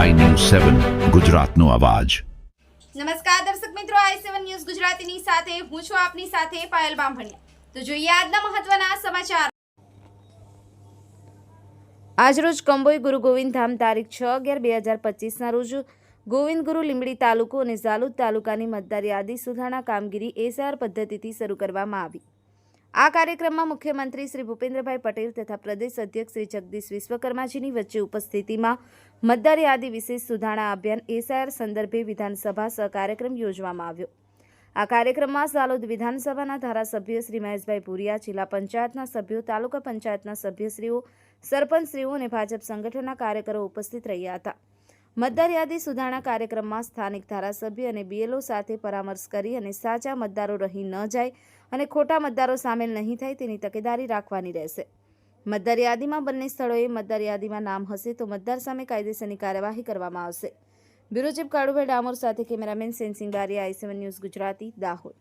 સેવન ગુજરાતનો અવાજ. નમસ્કાર દર્શક મિત્રો આઈ સેવન ન્યૂઝ ગુજરાતીની સાથે હું છું આપની સાથે પાયલ બામભણિયા. તો જોઈએ આજના મહત્વના સમાચાર. આજરોજ કંબોઈ ગુરુ ગોવિંદ ધામ તારીખ છ અગિયાર બે હજાર પચીસના રોજ ગોવિંદ ગુરુ લીંબડી તાલુકો અને ઝાલુદ તાલુકાની મતદાર યાદી સુધારણા કામગીરી એસઆર પદ્ધતિથી શરૂ કરવામાં આવી. આ કાર્યક્રમમાં મુખ્યમંત્રી શ્રી ભૂપેન્દ્રભાઈ પટેલ તથા પ્રદેશ અધ્યક્ષ શ્રી જગદીશ વિશ્વકર્માજીની વચ્ચે ઉપસ્થિતિમાં મતદાર યાદી વિશેષ સુધારણા અભિયાન એસઆર સંદર્ભે વિધાનસભા સહ કાર્યક્રમ યોજવામાં આવ્યો. આ કાર્યક્રમમાં સાલોદ વિધાનસભાના ધારાસભ્ય શ્રી મહેશભાઈ ભુરિયા, જિલ્લા પંચાયતના સભ્યો, તાલુકા પંચાયતના સભ્યશ્રીઓ, સરપંચશ્રીઓ અને ભાજપ સંગઠનના કાર્યકરો ઉપસ્થિત રહ્યા હતા. મતદાર યાદી સુધારણા કાર્યક્રમમાં સ્થાનિક ધારાસભ્ય અને બીએલઓ સાથે પરામર્શ કરી અને સાચા મતદારો રહી ન જાય અને ખોટા મતદારો સામેલ નહીં થાય તેની તકેદારી રાખવાની રહેશે. મતદાર યાદીમાં બંને સ્થળોએ મતદાર યાદીમાં નામ હશે તો મતદાર સામે કાયદેસરની કાર્યવાહી કરવામાં આવશે. બ્યુરો ચીફ કાળુભાઈ ડામોર સાથે કેમેરામેન સેન્સિંગ બારી આઈસેવન ન્યૂઝ ગુજરાતી, દાહોદ.